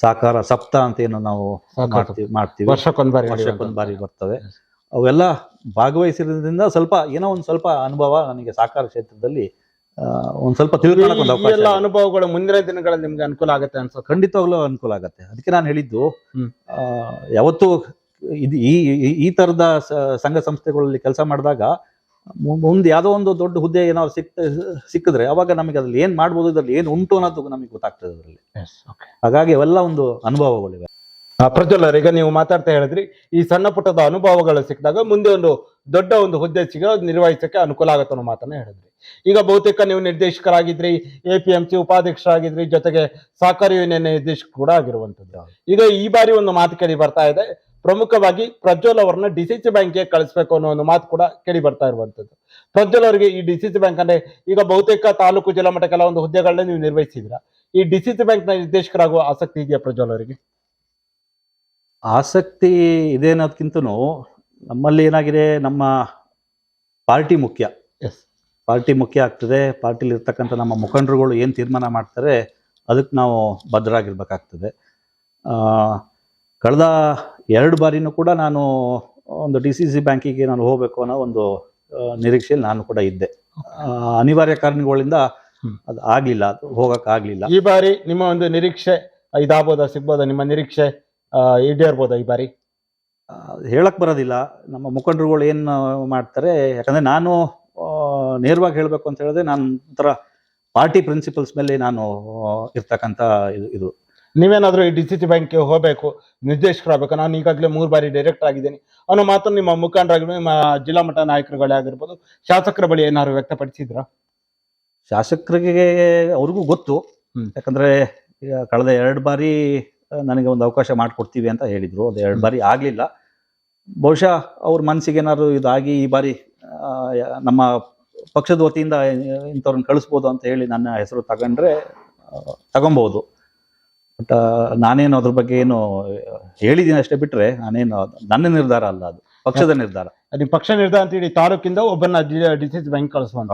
ಸಾಕಾರ ಸಪ್ತ ಅಂತ ಏನು ನಾವು ಮಾಡ್ತೀವಿ ಮಾಡ್ತೀವಿ. ವರ್ಷಕ್ಕೊಂದ್ ಬಾರಿ ವರ್ಷಕ್ಕೊಂದು ಬಾರಿ ಬರ್ತವೆ. ಅವೆಲ್ಲ ಭಾಗವಹಿಸಿರೋದ್ರಿಂದ ಸ್ವಲ್ಪ ಏನೋ ಒಂದು ಸ್ವಲ್ಪ ಅನುಭವ ನನಗೆ ಸಾಕಾರ ಕ್ಷೇತ್ರದಲ್ಲಿ ಒಂದು ಸ್ವಲ್ಪ ತಿಳ್ಕೊಳ್ಳೋಕೆ ಎಲ್ಲ ಅನುಭವಗಳು ಮುಂದಿನ ದಿನಗಳಲ್ಲಿ ನಿಮ್ಗೆ ಅನುಕೂಲ ಆಗುತ್ತೆ ಅನ್ಸುತ್ತೆ? ಖಂಡಿತವಾಗ್ಲೂ ಅನುಕೂಲ ಆಗುತ್ತೆ. ಅದಕ್ಕೆ ನಾನು ಹೇಳಿದ್ದು ಯಾವತ್ತು ಇದು ಈ ಈ- ತರದ ಸಂಘ ಸಂಸ್ಥೆಗಳಲ್ಲಿ ಕೆಲಸ ಮಾಡಿದಾಗ ಮುಂದೆ ಯಾವುದೋ ಒಂದು ದೊಡ್ಡ ಹುದ್ದೆ ಏನಾದ್ರು ಸಿಕ್ ಸಿಕ್ಕಿದ್ರೆ ಅವಾಗ ನಮಗೆ ಅದ್ರಲ್ಲಿ ಏನ್ ಮಾಡ್ಬೋದು ಇದ್ರಲ್ಲಿ ಏನು ಉಂಟು ಅನ್ನೋದು ನಮಗೆ ಗೊತ್ತಾಗ್ತದೆ ಅದರಲ್ಲಿ. ಹಾಗಾಗಿ ಅವೆಲ್ಲ ಒಂದು ಅನುಭವಗಳಿವೆ. ಆ, ಪ್ರಜ್ವಲ್ ಈಗ ನೀವು ಮಾತಾಡ್ತಾ ಹೇಳಿದ್ರಿ ಈ ಸಣ್ಣ ಪುಟ್ಟದ ಅನುಭವಗಳು ಸಿಕ್ಕಿದಾಗ ಮುಂದೆ ಒಂದು ದೊಡ್ಡ ಒಂದು ಹುದ್ದೆ ಸಿಗ ನಿರ್ವಹಿಸಕ್ಕೆ ಅನುಕೂಲ ಆಗುತ್ತೆ ಅನ್ನೋ ಮಾತನ್ನ ಹೇಳಿದ್ರಿ. ಈಗ ಬಹುತೇಕ ನೀವು ನಿರ್ದೇಶಕರಾಗಿದ್ರಿ ಎ ಪಿ ಎಂ ಸಿ ಉಪಾಧ್ಯಕ್ಷರಾಗಿದ್ರಿ ಜೊತೆಗೆ ಸಹಕಾರಿ ಯೂನಿಯನ್ ನಿರ್ದೇಶಕ ಕೂಡ ಆಗಿರುವಂತದ್ದು ಈಗ ಈ ಬಾರಿ ಒಂದು ಮಾತು ಕೇಳಿ ಬರ್ತಾ ಇದೆ ಪ್ರಮುಖವಾಗಿ ಪ್ರಜ್ವಲ್ ಅವರನ್ನ ಡಿ ಸಿ ಸಿ ಬ್ಯಾಂಕ್ಗೆ ಕಳಿಸ್ಬೇಕು ಅನ್ನೋ ಒಂದು ಮಾತು ಕೂಡ ಕೇಳಿ ಬರ್ತಾ ಇರುವಂತದ್ದು ಪ್ರಜ್ವಲ್ ಅವರಿಗೆ ಈ ಡಿ ಸಿ ಸಿ ಬ್ಯಾಂಕ್ ಅಂದ್ರೆ ಈಗ ಬಹುತೇಕ ತಾಲೂಕು ಜಿಲ್ಲಾ ಮಟ್ಟ ಕೆಲವೊಂದು ಹುದ್ದೆಗಳನ್ನ ನೀವು ನಿರ್ವಹಿಸಿದ್ರ ಈ ಡಿ ಸಿ ಸಿ ಬ್ಯಾಂಕ್ನ ನಿರ್ದೇಶಕರಾಗುವ ಆಸಕ್ತಿ ಇದೆಯಾ ಪ್ರಜ್ವಲ್ ಅವರಿಗೆ? ಆಸಕ್ತಿ ಇದೆ ಅನ್ನೋದಕ್ಕಿಂತನೂ ನಮ್ಮಲ್ಲಿ ಏನಾಗಿದೆ ನಮ್ಮ ಪಾರ್ಟಿ ಮುಖ್ಯ. ಎಸ್ ಪಾರ್ಟಿ ಮುಖ್ಯ ಆಗ್ತದೆ. ಪಾರ್ಟಿಲಿ ಇರ್ತಕ್ಕಂಥ ನಮ್ಮ ಮುಖಂಡರುಗಳು ಏನು ತೀರ್ಮಾನ ಮಾಡ್ತಾರೆ ಅದಕ್ಕೆ ನಾವು ಭದ್ರಾಗಿರ್ಬೇಕಾಗ್ತದೆ. ಕಳೆದ ಎರಡು ಬಾರಿನೂ ಕೂಡ ನಾನು ಒಂದು ಡಿ ಸಿ ಸಿ ಬ್ಯಾಂಕಿಗೆ ನಾನು ಹೋಗಬೇಕು ಅನ್ನೋ ಒಂದು ನಿರೀಕ್ಷೆಯಲ್ಲಿ ನಾನು ಕೂಡ ಇದ್ದೆ. ಅನಿವಾರ್ಯ ಕಾರಣಗಳಿಂದ ಅದು ಆಗಲಿಲ್ಲ ಅದು ಹೋಗೋಕ್ಕಾಗಲಿಲ್ಲ ಆಗಲಿಲ್ಲ. ಈ ಬಾರಿ ನಿಮ್ಮ ಒಂದು ನಿರೀಕ್ಷೆ ಇದಾಗ್ಬೋದಾ ಸಿಗ್ಬೋದಾ ನಿಮ್ಮ ನಿರೀಕ್ಷೆ ಈಡೇರ್ಬೋದಾ ಈ ಬಾರಿ? ಹೇಳಕ್ ಬರೋದಿಲ್ಲ. ನಮ್ಮ ಮುಖಂಡರುಗಳು ಏನು ಮಾಡ್ತಾರೆ ಯಾಕಂದ್ರೆ ನಾನು ನೇರವಾಗಿ ಹೇಳಬೇಕು ಅಂತ ಹೇಳಿದ್ರೆ ನಾನು ಒಂಥರ ಪಾರ್ಟಿ ಪ್ರಿನ್ಸಿಪಲ್ಸ್ ಮೇಲೆ ನಾನು ಇರ್ತಕ್ಕಂಥ ಇದು ಇದು. ನೀವೇನಾದ್ರೂ ಈ ಡಿ ಸಿ ಸಿ ಬ್ಯಾಂಕ್ಗೆ ಹೋಗಬೇಕು ನಿರ್ದೇಶಕರಾಗಬೇಕು ನಾನು ಈಗಾಗಲೇ ಮೂರು ಬಾರಿ ಡೈರೆಕ್ಟರ್ ಆಗಿದ್ದೀನಿ. ಅನ್ನೋ ಮಾತನ್ನು ನಿಮ್ಮ ಮುಖಂಡರಾಗಿರ್ಬೋದು ನಿಮ್ಮ ಜಿಲ್ಲಾ ಮಟ್ಟ ನಾಯಕರುಗಳೇ ಆಗಿರ್ಬೋದು ಶಾಸಕರ ಬಳಿ ಏನಾದ್ರು ವ್ಯಕ್ತಪಡಿಸಿದ್ರ? ಶಾಸಕರಿಗೆ ಅವ್ರಿಗೂ ಗೊತ್ತು. ಯಾಕಂದರೆ ಈಗ ಕಳೆದ ಎರಡು ಬಾರಿ ನನಗೆ ಒಂದು ಅವಕಾಶ ಮಾಡಿಕೊಡ್ತೀವಿ ಅಂತ ಹೇಳಿದರು. ಅದು ಎರಡು ಬಾರಿ ಆಗಲಿಲ್ಲ. ಬಹುಶಃ ಅವ್ರ ಮನಸ್ಸಿಗೆ ಏನಾದ್ರು ಇದಾಗಿ ಈ ಬಾರಿ ನಮ್ಮ ಪಕ್ಷದ ವತಿಯಿಂದ ಇಂಥವ್ರನ್ನ ಕಳಿಸ್ಬೋದು ಅಂತ ಹೇಳಿ ನನ್ನ ಹೆಸರು ತಗೊಂಡ್ರೆ ತಗೊಬೋದು. ಬಟ್ ನಾನೇನು ಅದ್ರ ಬಗ್ಗೆ ಏನು ಹೇಳಿದ್ದೀನಿ ಅಷ್ಟೇ ಬಿಟ್ರೆ ನಾನೇನು, ನನ್ನ ನಿರ್ಧಾರ ಅಲ್ಲ ಅದು, ಪಕ್ಷದ ನಿರ್ಧಾರ. ನಿಮ್ಮ ಪಕ್ಷ ನಿರ್ಧಾರ ಅಂತ ಹೇಳಿ ತಾಲೂಕಿಂದ ಒಬ್ಬನ ಡಿಸಿಸ್ ಬ್ಯಾಂಕ್ ಕಳಿಸುವಂತ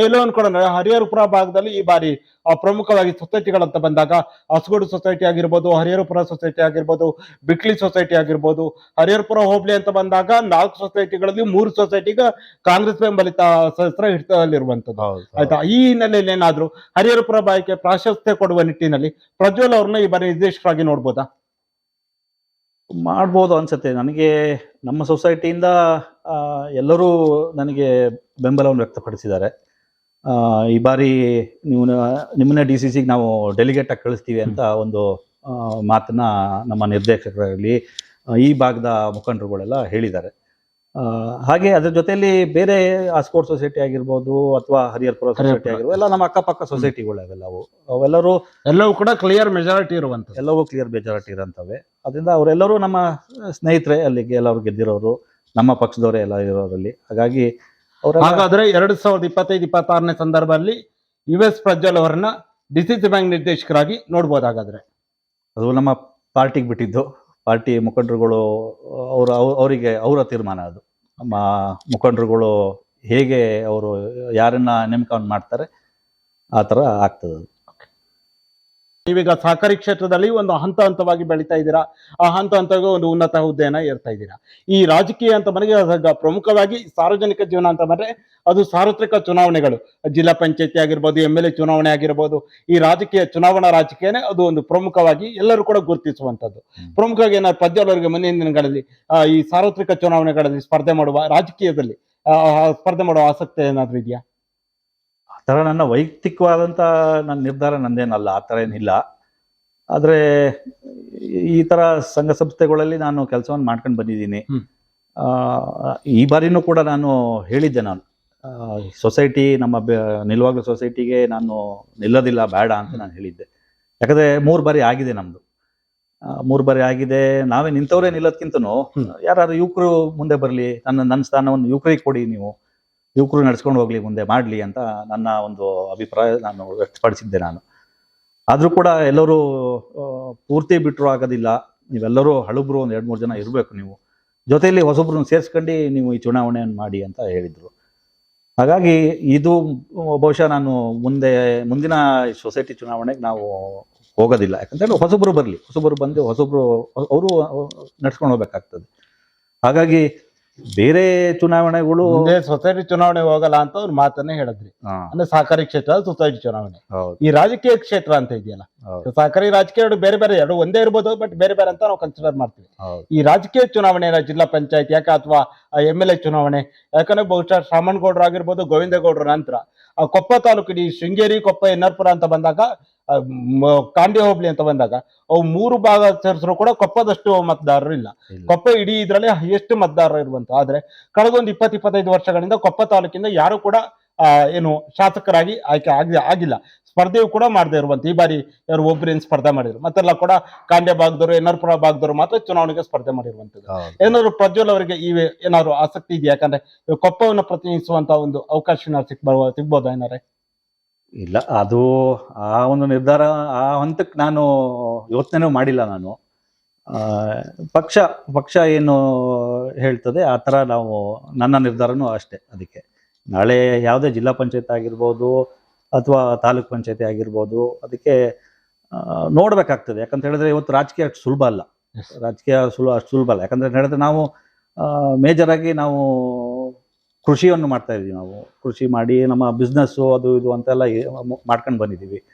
ಎಲ್ಲೋ ಅನ್ಕೊಂಡ್ರೆ ಹರಿಹರಪುರ ಭಾಗದಲ್ಲಿ ಈ ಬಾರಿ ಆ, ಪ್ರಮುಖವಾಗಿ ಸೊಸೈಟಿಗಳಂತ ಬಂದಾಗ ಹಸಗೋಡು ಸೊಸೈಟಿ ಆಗಿರ್ಬೋದು ಹರಿಹರಪುರ ಸೊಸೈಟಿ ಆಗಿರ್ಬೋದು ಬಿಕ್ಲಿ ಸೊಸೈಟಿ ಆಗಿರ್ಬೋದು ಹರಿಹರಪುರ ಹೋಬಳಿ ಅಂತ ಬಂದಾಗ ನಾಲ್ಕು ಸೊಸೈಟಿಗಳಲ್ಲಿ ಮೂರು ಸೊಸೈಟಿಗ ಕಾಂಗ್ರೆಸ್ ಬೆಂಬಲಿತ ಸದಸ್ಯರ ಹಿಡಿತದಲ್ಲಿರುವಂತದ್ದು ಹೌದು. ಆಯ್ತಾ? ಈ ಹಿನ್ನೆಲೆಯಲ್ಲಿ ಏನಾದ್ರು ಹರಿಹರಪುರ ಬಾಯಿಗೆ ಪ್ರಾಶಸ್ತ್ಯ ಕೊಡುವ ನಿಟ್ಟಿನಲ್ಲಿ ಪ್ರಜ್ವಲ್ ಅವ್ರನ್ನ ಈ ಬಾರಿ ನಿರ್ದೇಶಕರಾಗಿ ನೋಡ್ಬೋದಾ? ಮಾಡ್ಬೋದು ಅನ್ಸುತ್ತೆ. ನನಗೆ ನಮ್ಮ ಸೊಸೈಟಿಯಿಂದ ಎಲ್ಲರೂ ನನಗೆ ಬೆಂಬಲವನ್ನು ವ್ಯಕ್ತಪಡಿಸಿದ್ದಾರೆ. ಈ ಬಾರಿ ನೀವು ನಿಮ್ಮನ್ನ ಡಿ ಸಿ ಸಿಗೆ ನಾವು ಡೆಲಿಗೇಟ್ ಆಗಿ ಕಳಿಸ್ತೀವಿ ಅಂತ ಒಂದು ಮಾತನ್ನ ನಮ್ಮ ನಿರ್ದೇಶಕರಲ್ಲಿ ಆ, ಈ ಭಾಗದ ಮುಖಂಡರುಗಳೆಲ್ಲ ಹೇಳಿದ್ದಾರೆ. ಹಾಗೆ ಅದ್ರ ಜೊತೆಯಲ್ಲಿ ಬೇರೆ ಆ ಸ್ಪೋರ್ಟ್ಸ್ ಸೊಸೈಟಿ ಆಗಿರ್ಬೋದು ಅಥವಾ ಹರಿಹರಪುರ ಸೊಸೈಟಿ. ಆಗಿರ್ಬೋದು ಎಲ್ಲ ನಮ್ಮ ಅಕ್ಕಪಕ್ಕ ಸೊಸೈಟಿಗಳು ಅವೆಲ್ಲವು ಅವೆಲ್ಲರೂ ಎಲ್ಲವೂ ಕೂಡ ಕ್ಲಿಯರ್ ಮೆಜಾರಿಟಿ ಇರುವಂತ ಎಲ್ಲವೂ ಕ್ಲಿಯರ್ ಮೆಜಾರಿಟಿ ಇರೋಂಥವೆ. ಅದರಿಂದ ಅವರೆಲ್ಲರೂ ನಮ್ಮ ಸ್ನೇಹಿತರೆ ಅಲ್ಲಿಗೆ ಎಲ್ಲರೂ ಗೆದ್ದಿರೋರು ನಮ್ಮ ಪಕ್ಷದವರೇ ಎಲ್ಲ ಇರೋರಲ್ಲಿ. ಹಾಗಾಗಿ ಅವರ ಹಾಗಾದ್ರೆ ಎರಡ್ ಸಾವಿರದ ಇಪ್ಪತ್ತೈದು ಇಪ್ಪತ್ತಾರನೇ ಸಂದರ್ಭದಲ್ಲಿ ಯು ಎಸ್ ಪ್ರಜ್ವಲ್ ಅವರನ್ನ ಡಿ ಸಿ ಸಿ ಬ್ಯಾಂಕ್ ನಿರ್ದೇಶಕರಾಗಿ ನೋಡ್ಬೋದಾಗಾದ್ರೆ. ಅದು ನಮ್ಮ ಪಾರ್ಟಿಗೆ ಬಿಟ್ಟಿದ್ದು. ಪಾರ್ಟಿ ಮುಖಂಡರುಗಳು ಅವರು ಅವರಿಗೆ ಅವರ ತೀರ್ಮಾನ ಅದು. ಮುಖಂಡರುಗಳು ಹೇಗೆ ಅವರು ಯಾರನ್ನ ನೇಮಕವನ್ನು ಮಾಡ್ತಾರೆ ಆ ಥರ ಆಗ್ತದೆ. ನೀವೀಗ ಸಹಕಾರಿ ಕ್ಷೇತ್ರದಲ್ಲಿ ಒಂದು ಹಂತ ಹಂತವಾಗಿ ಬೆಳೀತಾ ಇದ್ದೀರಾ? ಆ ಹಂತ ಹಂತವಾಗಿ ಒಂದು ಉನ್ನತ ಹುದ್ದೆಯನ್ನ ಏರ್ತಾ ಇದ್ದೀರಾ? ಈ ರಾಜಕೀಯ ಅಂತ ಮನೆಗೆ ಪ್ರಮುಖವಾಗಿ ಸಾರ್ವಜನಿಕ ಜೀವನ ಅಂತ ಬಂದ್ರೆ ಅದು ಸಾರ್ವತ್ರಿಕ ಚುನಾವಣೆಗಳು. ಜಿಲ್ಲಾ ಪಂಚಾಯತಿ ಆಗಿರ್ಬೋದು ಎಂ ಎಲ್ ಎ ಚುನಾವಣೆ ಆಗಿರ್ಬೋದು ಈ ರಾಜಕೀಯ ಚುನಾವಣಾ ರಾಜಕೀಯನೇ ಅದು ಒಂದು ಪ್ರಮುಖವಾಗಿ ಎಲ್ಲರೂ ಕೂಡ ಗುರುತಿಸುವಂತದ್ದು ಪ್ರಮುಖವಾಗಿ ಏನಾದ್ರು ಪದ್ಯಗಳವರಿಗೆ ಮುಂದಿನ ದಿನಗಳಲ್ಲಿ ಆ, ಈ ಸಾರ್ವತ್ರಿಕ ಚುನಾವಣೆಗಳಲ್ಲಿ ಸ್ಪರ್ಧೆ ಮಾಡುವ ರಾಜಕೀಯದಲ್ಲಿ ಸ್ಪರ್ಧೆ ಮಾಡುವ ಆಸಕ್ತಿ ಏನಾದರೂ ಇದೆಯಾ? ಥರ ನನ್ನ ವೈಯಕ್ತಿಕವಾದಂಥ ನನ್ನ ನಿರ್ಧಾರ ನಂದೇನಲ್ಲ ಆ ಥರ ಏನಿಲ್ಲ. ಆದರೆ ಈ ಥರ ಸಂಘ ಸಂಸ್ಥೆಗಳಲ್ಲಿ ನಾನು ಕೆಲಸವನ್ನು ಮಾಡ್ಕೊಂಡು ಬಂದಿದ್ದೀನಿ. ಈ ಬಾರಿನೂ ಕೂಡ ನಾನು ಹೇಳಿದ್ದೆ ನಾನು. ಸೊಸೈಟಿ ನಮ್ಮ ನಿಲ್ವಾಗ್ಲು ಸೊಸೈಟಿಗೆ ನಾನು ನಿಲ್ಲೋದಿಲ್ಲ ಬೇಡ ಅಂತ ನಾನು ಹೇಳಿದ್ದೆ. ಯಾಕಂದರೆ ಮೂರು ಬಾರಿ ಆಗಿದೆ ನಮ್ಮದು ಮೂರು ಬಾರಿ ಆಗಿದೆ. ನಾವೇ ನಿಂತವರೇ ನಿಲ್ಲೋದ್ಕಿಂತನೂ. ಯಾರು ಯುವಕರು ಮುಂದೆ ಬರಲಿ ನನ್ನ ನನ್ನ ಸ್ಥಾನವನ್ನು ಯುವಕರಿಗೆ ಕೊಡಿ ನೀವು. ಯುವಕರು ನಡೆಸ್ಕೊಂಡು ಹೋಗ್ಲಿ, ಮುಂದೆ ಮಾಡಲಿ ಅಂತ ನನ್ನ ಒಂದು ಅಭಿಪ್ರಾಯ ನಾನು ವ್ಯಕ್ತಪಡಿಸಿದ್ದೆ ನಾನು. ಆದರೂ ಕೂಡ ಎಲ್ಲರೂ ಪೂರ್ತಿ ಬಿಟ್ಟರು ಆಗೋದಿಲ್ಲ. ನೀವೆಲ್ಲರೂ ಹಳುಬ್ರು ಒಂದು ಎರಡು ಮೂರು ಜನ ಇರಬೇಕು ನೀವು. ಜೊತೆಯಲ್ಲಿ ಹೊಸೊಬ್ರನ್ನ ಸೇರಿಸ್ಕೊಂಡು ನೀವು ಈ ಚುನಾವಣೆಯನ್ನು ಮಾಡಿ ಅಂತ ಹೇಳಿದರು. ಹಾಗಾಗಿ ಇದು ಬಹುಶಃ ನಾನು ಮುಂದೆ, ಮುಂದಿನ ಸೊಸೈಟಿ ಚುನಾವಣೆಗೆ ನಾವು ಹೋಗೋದಿಲ್ಲ. ಯಾಕಂತೇಳಿ ಹೊಸಬ್ರು ಬರಲಿ. ಹೊಸಬ್ರು ಬಂದು ಹೊಸಬ್ರು, ಅವರು ನಡ್ಸ್ಕೊಂಡು ಹೋಗ್ಬೇಕಾಗ್ತದೆ. ಹಾಗಾಗಿ ಬೇರೆ ಚುನಾವಣೆಗಳು ಮುಂದೆ ಸೊಸೈಟಿ ಚುನಾವಣೆ ಹೋಗಲ್ಲ ಅಂತ ಅವ್ರು ಮಾತನ್ನೇ ಹೇಳಿದ್ರಿ. ಅಂದ್ರೆ ಸಹಕಾರಿ ಕ್ಷೇತ್ರ ಸೊಸೈಟಿ ಚುನಾವಣೆ. ಈ ರಾಜಕೀಯ ಕ್ಷೇತ್ರ ಅಂತ ಇದೆಯಲ್ಲ. ಸಹಕಾರಿ ರಾಜಕೀಯ ಎರಡು ಬೇರೆ ಬೇರೆ ಎರಡು ಒಂದೇ ಇರ್ಬೋದು ಬಟ್ ಬೇರೆ ಬೇರೆ ಅಂತ ನಾವು ಕನ್ಸಿಡರ್ ಮಾಡ್ತೀವಿ. ಈ ರಾಜಕೀಯ ಚುನಾವಣೆ ಜಿಲ್ಲಾ ಪಂಚಾಯತ್ ಯಾಕೆ ಅಥವಾ ಎಂ ಎಲ್ ಎ ಚುನಾವಣೆ ಯಾಕಂದ್ರೆ ಬಹುಶಃ ಶಾಮನಗೌಡರು ಆಗಿರ್ಬೋದು ಗೌಡ್ರು ನಂತರ. ಆ ಕೊಪ್ಪ ತಾಲೂಕಿನ ಈ ಶೃಂಗೇರಿ ಕೊಪ್ಪ ಎನ್ನರ್ಪುರ ಅಂತ ಬಂದಾಗ ಕಾಂಡಿ ಹೋಬಳಿ ಅಂತ ಬಂದಾಗ ಅವು ಮೂರು ಭಾಗ ಸೇರಿಸ್ರು ಕೂಡ ಕೊಪ್ಪದಷ್ಟು ಮತದಾರರು ಇಲ್ಲ. ಕೊಪ್ಪ ಇಡೀ ಇದ್ರಲ್ಲಿ ಎಷ್ಟು ಮತದಾರರು ಇರುವಂತ. ಆದ್ರೆ ಕಳೆದೊಂದು ಇಪ್ಪತ್ ಇಪ್ಪತ್ತೈದು ವರ್ಷಗಳಿಂದ ಕೊಪ್ಪ ತಾಲೂಕಿಂದ ಯಾರು ಕೂಡ ಏನು ಶಾಸಕರಾಗಿ ಆಯ್ಕೆ ಆಗಿ ಆಗಿಲ್ಲ. ಸ್ಪರ್ಧೆಯು ಕೂಡ ಮಾಡದೇ ಇರುವಂತ. ಈ ಬಾರಿ ಯಾರು ಒಬ್ರೇನು ಸ್ಪರ್ಧೆ ಮಾಡಿದ್ರು. ಮತ್ತೆಲ್ಲ ಕೂಡ ಕಾಂಡ್ಯ ಭಾಗದವರು ಎನ್ನರ್ಪುರ ಭಾಗದವರು ಮಾತ್ರ ಚುನಾವಣೆಗೆ ಸ್ಪರ್ಧೆ ಮಾಡಿರುವಂತದ್ದು. ಏನಾದ್ರು ಪ್ರಜ್ವಲ್ ಅವರಿಗೆ ಈ ಏನಾದ್ರು ಆಸಕ್ತಿ ಇದೆಯಾ? ಯಾಕಂದ್ರೆ ಕೊಪ್ಪವನ್ನು ಪ್ರತಿನಿಧಿಸುವಂತ ಒಂದು ಅವಕಾಶ ಏನಾದ್ರು ಸಿಗ್ಬ ಸಿಗ್ಬೋದಾ ಏನಾರೆ? ಇಲ್ಲ ಅದು ಆ ಒಂದು ನಿರ್ಧಾರ ಆ ಹಂತಕ್ಕೆ ನಾನು ಯೋಚನೆನೂ ಮಾಡಿಲ್ಲ ನಾನು. ಪಕ್ಷ ಪಕ್ಷ ಏನು ಹೇಳ್ತದೆ ಆ ಥರ ನಾವು ನನ್ನ ನಿರ್ಧಾರನೂ ಅಷ್ಟೇ ಅದಕ್ಕೆ. ನಾಳೆ ಯಾವುದೇ ಜಿಲ್ಲಾ ಪಂಚಾಯತ್ ಆಗಿರ್ಬೋದು ಅಥವಾ ತಾಲೂಕ್ ಪಂಚಾಯತಿ ಆಗಿರ್ಬೋದು ಅದಕ್ಕೆ ನೋಡಬೇಕಾಗ್ತದೆ ನೋಡ್ಬೇಕಾಗ್ತದೆ. ಯಾಕಂತ ಹೇಳಿದ್ರೆ ಇವತ್ತು ರಾಜಕೀಯ ಅಷ್ಟು ಸುಲಭ ಅಲ್ಲ. ರಾಜಕೀಯ ಸುಲಭ ಅಷ್ಟು ಸುಲಭ ಅಲ್ಲ. ಯಾಕಂದ್ರೆ ಹೇಳಿದ್ರೆ ನಾವು ಮೇಜರ್ ಆಗಿ ನಾವು ಕೃಷಿಯನ್ನು ಮಾಡ್ತಾ ಇದೀವಿ ನಾವು. ಕೃಷಿ ಮಾಡಿ ನಮ್ಮ ಬಿಸ್ನೆಸ್ಸು ಅದು ಇದು ಅಂತೆಲ್ಲ ಮಾಡ್ಕೊಂಡು ಬಂದಿದ್ದೀವಿ.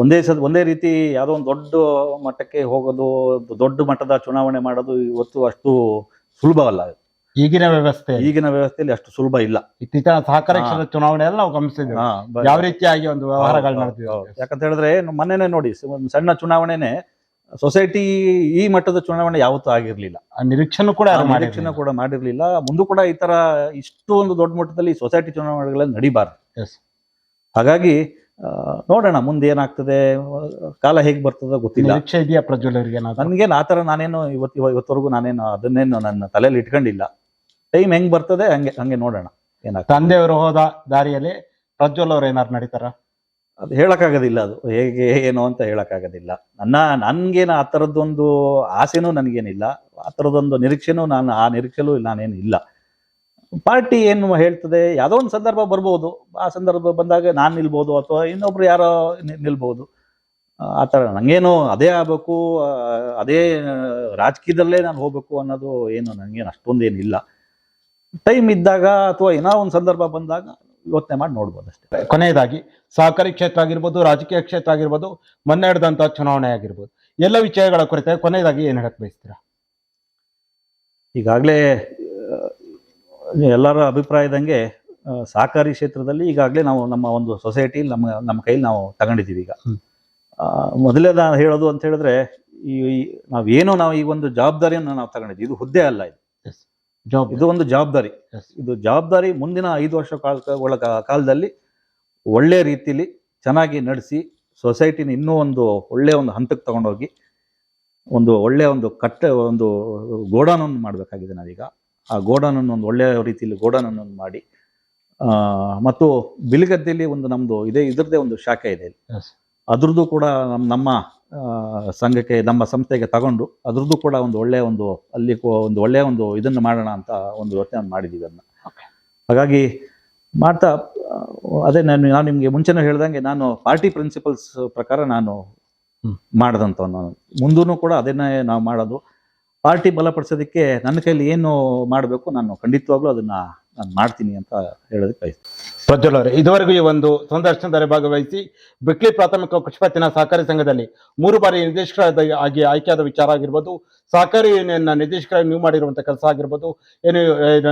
ಒಂದೇ ಸದ ಒಂದೇ ರೀತಿ ಯಾವುದೋ ಒಂದು ದೊಡ್ಡ ಮಟ್ಟಕ್ಕೆ ಹೋಗೋದು ದೊಡ್ಡ ಮಟ್ಟದ ಚುನಾವಣೆ ಮಾಡೋದು ಇವತ್ತು ಅಷ್ಟು ಸುಲಭವಲ್ಲ. ಈಗಿನ ವ್ಯವಸ್ಥೆ. ಈಗಿನ ವ್ಯವಸ್ಥೆಯಲ್ಲಿ ಅಷ್ಟು ಸುಲಭ ಇಲ್ಲ. ಇತ್ತೀಚಿನ ಸಹಕಾರ ಚುನಾವಣೆ ಚುನಾವಣೆಯಲ್ಲಿ ನಾವು ಗಮನಿಸಿದ್ದೇವೆ. ಹಾ, ಯಾವ ರೀತಿಯಾಗಿ ಒಂದು ವ್ಯವಹಾರಗಳು. ನಡೆದಿದೆ? ಯಾಕಂತ ಹೇಳಿದ್ರೆ ಮೊನ್ನೆನೆ ನೋಡಿ ಒಂದು ಸಣ್ಣ ಚುನಾವಣೆನೆ ಸೊಸೈಟಿ ಈ ಮಟ್ಟದ ಚುನಾವಣೆ ಯಾವತ್ತೂ ಆಗಿರ್ಲಿಲ್ಲ. ಆ ನಿರೀಕ್ಷೆನೂ ಕೂಡ ನಿರೀಕ್ಷೆನೂ ಕೂಡ ಮಾಡಿರ್ಲಿಲ್ಲ. ಮುಂದೂ ಕೂಡ ಈ ತರ ಇಷ್ಟು ಒಂದು ದೊಡ್ಡ ಮಟ್ಟದಲ್ಲಿ ಸೊಸೈಟಿ ಚುನಾವಣೆಗಳಲ್ಲಿ ನಡಿಬಾರ್ದು. ಎಸ್ ಹಾಗಾಗಿ ನೋಡೋಣ ಮುಂದೆ ಏನಾಗ್ತದೆ ಕಾಲ ಹೇಗೆ ಬರ್ತದೋ ಗೊತ್ತಿಲ್ಲ. ನಿರೀಕ್ಷೆ ಇದೆಯಾ ಪ್ರಜ್ವಲರಿಗೆ ನನ್ಗೇನು ಆ ಥರ ನಾನೇನು ಇವತ್ತು ಇವ- ಇವತ್ತವರೆಗೂ ನಾನೇನು ಅದನ್ನೇನು ನನ್ನ ತಲೆಯಲ್ಲಿ ಇಟ್ಕೊಂಡಿಲ್ಲ. ಟೈಮ್ ಹೆಂಗ್ ಬರ್ತದೆ ಹಂಗೆ ಹಂಗೆ ನೋಡೋಣ. ಏನಾಗ್ತದೆ. ತಂದೆಯವರು ಹೋದ ದಾರಿಯಲ್ಲಿ ಪ್ರಜ್ವಲ್ ಅವ್ರು ಏನಾರು ನಡೀತಾರ? ಅದು ಹೇಳೋಕ್ಕಾಗೋದಿಲ್ಲ ಅದು. ಹೇಗೆ, ಏನು ಅಂತ ಹೇಳೋಕ್ಕಾಗೋದಿಲ್ಲ. ನನ್ನ, ನನಗೇನು ಆ ಥರದ್ದೊಂದು ಆಸೆನೂ ನನಗೇನಿಲ್ಲ. ಆ ಥರದ್ದೊಂದು ನಿರೀಕ್ಷೆನೂ ನಾನು, ಆ ನಿರೀಕ್ಷೆಲೂ ನಾನೇನು ಇಲ್ಲ. ಪಾರ್ಟಿ ಏನು ಹೇಳ್ತದೆ, ಯಾವುದೋ ಒಂದು ಸಂದರ್ಭ ಬರ್ಬೋದು. ಆ ಸಂದರ್ಭ ಬಂದಾಗ ನಾನು ನಿಲ್ಬೋದು ಅಥವಾ ಇನ್ನೊಬ್ರು ಯಾರೋ ನಿಲ್ಬೋದು. ಆ ಥರ ನನಗೇನು ಅದೇ ಆಗಬೇಕು ಅದೇ ರಾಜಕೀಯದಲ್ಲೇ ನಾನು ಹೋಗ್ಬೇಕು ಅನ್ನೋದು ಏನು ನನಗೇನು ಅಷ್ಟೊಂದೇನಿಲ್ಲ. ಟೈಮ್ ಇದ್ದಾಗ ಅಥವಾ ಏನೋ ಒಂದು ಸಂದರ್ಭ ಬಂದಾಗ ಯೋಚನೆ ಮಾಡಿ ನೋಡ್ಬೋದು ಅಷ್ಟೇ. ಕೊನೆಯದಾಗಿ ಸಹಕಾರಿ ಕ್ಷೇತ್ರ ಆಗಿರ್ಬೋದು ರಾಜಕೀಯ ಕ್ಷೇತ್ರ ಆಗಿರ್ಬೋದು ಮೊನ್ನೆ ಚುನಾವಣೆ ಆಗಿರ್ಬೋದು ಎಲ್ಲ ವಿಷಯಗಳ ಕುರಿತಾಗಿ ಕೊನೆಯದಾಗಿ ಏನು ಹೇಳಕ್ ಬಯಸ್ತೀರಾ? ಈಗಾಗಲೇ ಎಲ್ಲರ ಅಭಿಪ್ರಾಯದಂಗೆ ಸಹಕಾರಿ ಕ್ಷೇತ್ರದಲ್ಲಿ ಈಗಾಗಲೇ ನಾವು ನಮ್ಮ ಒಂದು ಸೊಸೈಟಿ ನಮ್ಮ ನಮ್ಮ ಕೈಲಿ ನಾವು ತಗೊಂಡಿದ್ದೀವಿ ಈಗ. ಮೊದಲೇ ನಾನು ಹೇಳೋದು ಅಂತ ಹೇಳಿದ್ರೆ ಈ ನಾವೇನು ನಾವು ಈ ಒಂದು ಜವಾಬ್ದಾರಿಯನ್ನು ನಾವು ತಗೊಂಡಿದ್ದೀವಿ ಇದು ಹುದ್ದೆ ಅಲ್ಲ ಇದು. ಇದು ಒಂದು ಜವಾಬ್ದಾರಿ. ಇದು ಜವಾಬ್ದಾರಿ ಮುಂದಿನ ಐದು ವರ್ಷ ಕಾಲ ಕಾಲದಲ್ಲಿ ಒಳ್ಳೆ ರೀತಿಲಿ ಚೆನ್ನಾಗಿ ನಡೆಸಿ ಸೊಸೈಟಿನ ಇನ್ನೂ ಒಂದು ಒಳ್ಳೆಯ ಒಂದು ಹಂತಕ್ಕೆ ತಗೊಂಡೋಗಿ ಒಂದು ಒಳ್ಳೆಯ ಒಂದು ಕಟ್ಟ ಒಂದು ಗೋಡಾನನ್ನು ಮಾಡಬೇಕಾಗಿದೆ ನಾವೀಗ. ಆ ಗೋಡಾನನ್ನು ಒಂದು ಒಳ್ಳೆಯ ರೀತಿಯಲ್ಲಿ ಗೋಡಾನನ್ನು ಮಾಡಿ ಮತ್ತು ಬಿಲಿಗದ್ದೆಯಲ್ಲಿ ಒಂದು ನಮ್ಮದು ಇದೇ ಇದ್ರದ್ದೇ ಒಂದು ಶಾಖೆ ಇದೆ. ಅದ್ರದ್ದು ಕೂಡ ನಮ್ಮ ನಮ್ಮ ಸಂಘಕ್ಕೆ ನಮ್ಮ ಸಂಸ್ಥೆಗೆ ತಗೊಂಡು ಅದ್ರದ್ದು ಕೂಡ ಒಂದು ಒಳ್ಳೆಯ ಒಂದು ಅಲ್ಲಿ ಕೋ- ಒಂದು ಒಳ್ಳೆಯ ಒಂದು ಇದನ್ನು ಮಾಡೋಣ ಅಂತ ಒಂದು ಯೋಚನೆ ಮಾಡಿದ್ದೀವಿ ಅದನ್ನ. ಹಾಗಾಗಿ ಮಾಡ್ತಾ ಅದೇ ನಾನು ನಾನು ನಿಮಗೆ ಮುಂಚೆನೇ ಹೇಳ್ದಂಗೆ ನಾನು ಪಾರ್ಟಿ ಪ್ರಿನ್ಸಿಪಲ್ಸ್ ಪ್ರಕಾರ ನಾನು ಮಾಡಿದಂಥ ನಾನು. ಮುಂದೂ ಕೂಡ ಅದನ್ನೇ ನಾವು ಮಾಡೋದು. ಪಾರ್ಟಿ ಬಲಪಡಿಸೋದಕ್ಕೆ ನನ್ನ ಕೈಯಲ್ಲಿ ಏನು ಮಾಡಬೇಕು ನಾನು ಖಂಡಿತವಾಗ್ಲೂ ಅದನ್ನು ನಾನು ಮಾಡ್ತೀನಿ ಅಂತ ಹೇಳೋದಕ್ಕೆ ಬಯಸ್ತೀನಿ. ಪ್ರಜ್ವಲ್ ಅವರೇ ಇದುವರೆಗೂ ಈ ಒಂದು ಸಂದರ್ಶನದಲ್ಲಿ ಭಾಗವಹಿಸಿ ಬಿಕ್ಲಿ ಪ್ರಾಥಮಿಕ ಪತ್ತಿನ ಸಹಕಾರಿ ಸಂಘದಲ್ಲಿ ಮೂರು ಬಾರಿ ನಿರ್ದೇಶಕರಾದ ಆಗಿ ಆಯ್ಕೆಯಾದ ವಿಚಾರ ಆಗಿರ್ಬೋದು. ಸಹಕಾರಿ ಯೂನಿಯನ್ನ ನಿರ್ದೇಶಕರಾಗಿ ನೀವು ಮಾಡಿರುವಂತಹ ಕೆಲಸ ಆಗಿರ್ಬೋದು. ಏನು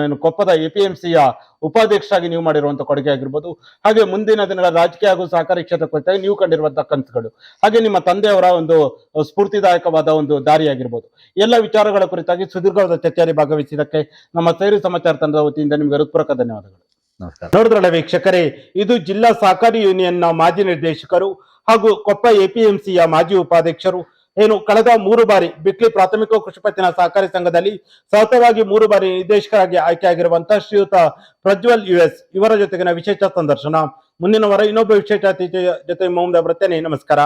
ಏನು ಕೊಪ್ಪದ ಎ ಪಿ ಎಂ ಸಿಯ ಉಪಾಧ್ಯಕ್ಷರಾಗಿ ನೀವು ಮಾಡಿರುವಂತಹ ಕೊಡುಗೆ ಆಗಿರ್ಬೋದು. ಹಾಗೆ ಮುಂದಿನ ದಿನಗಳ ರಾಜಕೀಯ ಹಾಗೂ ಸಹಕಾರಿ ಕ್ಷೇತ್ರ ಕುರಿತಾಗಿ ನೀವು ಕಂಡಿರುವಂತಹ ಕನಸುಗಳು. ಹಾಗೆ ನಿಮ್ಮ ತಂದೆಯವರ ಒಂದು ಸ್ಫೂರ್ತಿದಾಯಕವಾದ ಒಂದು ದಾರಿ ಆಗಿರ್ಬೋದು ಎಲ್ಲ ವಿಚಾರಗಳ ಕುರಿತಾಗಿ ಸುದೀರ್ಘವಾದ ಚರ್ಚೆಯಲ್ಲಿ ಭಾಗವಹಿಸಿದ್ದಕ್ಕೆ ನಮ್ಮ ಸೇರಿ ಸಮಾಚಾರ ತಂಡದ ವತಿಯಿಂದ ನಿಮಗೆ ಹೃತ್ಪೂರ್ವಕ ಧನ್ಯವಾದಗಳು. ನಮಸ್ಕಾರ. ನೋಡಿದ್ರಲ್ಲ ವೀಕ್ಷಕರೇ, ಇದು ಜಿಲ್ಲಾ ಸಹಕಾರಿ ಯೂನಿಯನ್ನ ಮಾಜಿ ನಿರ್ದೇಶಕರು ಹಾಗೂ ಕೊಪ್ಪ ಎಪಿಎಂಸಿಯ ಮಾಜಿ ಉಪಾಧ್ಯಕ್ಷರು. ಏನು, ಕಳೆದ ಮೂರು ಬಾರಿ ಬಿಕ್ಲಿ ಪ್ರಾಥಮಿಕ ಕೃಷಿ ಪತ್ತಿನ ಸಹಕಾರಿ ಸಂಘದಲ್ಲಿ ಸತತವಾಗಿ ಮೂರು ಬಾರಿ ನಿರ್ದೇಶಕರಾಗಿ ಆಯ್ಕೆಯಾಗಿರುವಂತಹ ಶ್ರೀಯುತ ಪ್ರಜ್ವಲ್ ಯುಎಸ್ ಇವರ ಜೊತೆಗಿನ ವಿಶೇಷ ಸಂದರ್ಶನ. ಮುಂದಿನ ವಾರ ಇನ್ನೊಬ್ಬ ವಿಶೇಷ ಅತಿಥಿ ಜೊತೆ ಮುಂದೆ ಬರುತ್ತೇನೆ. ನಮಸ್ಕಾರ.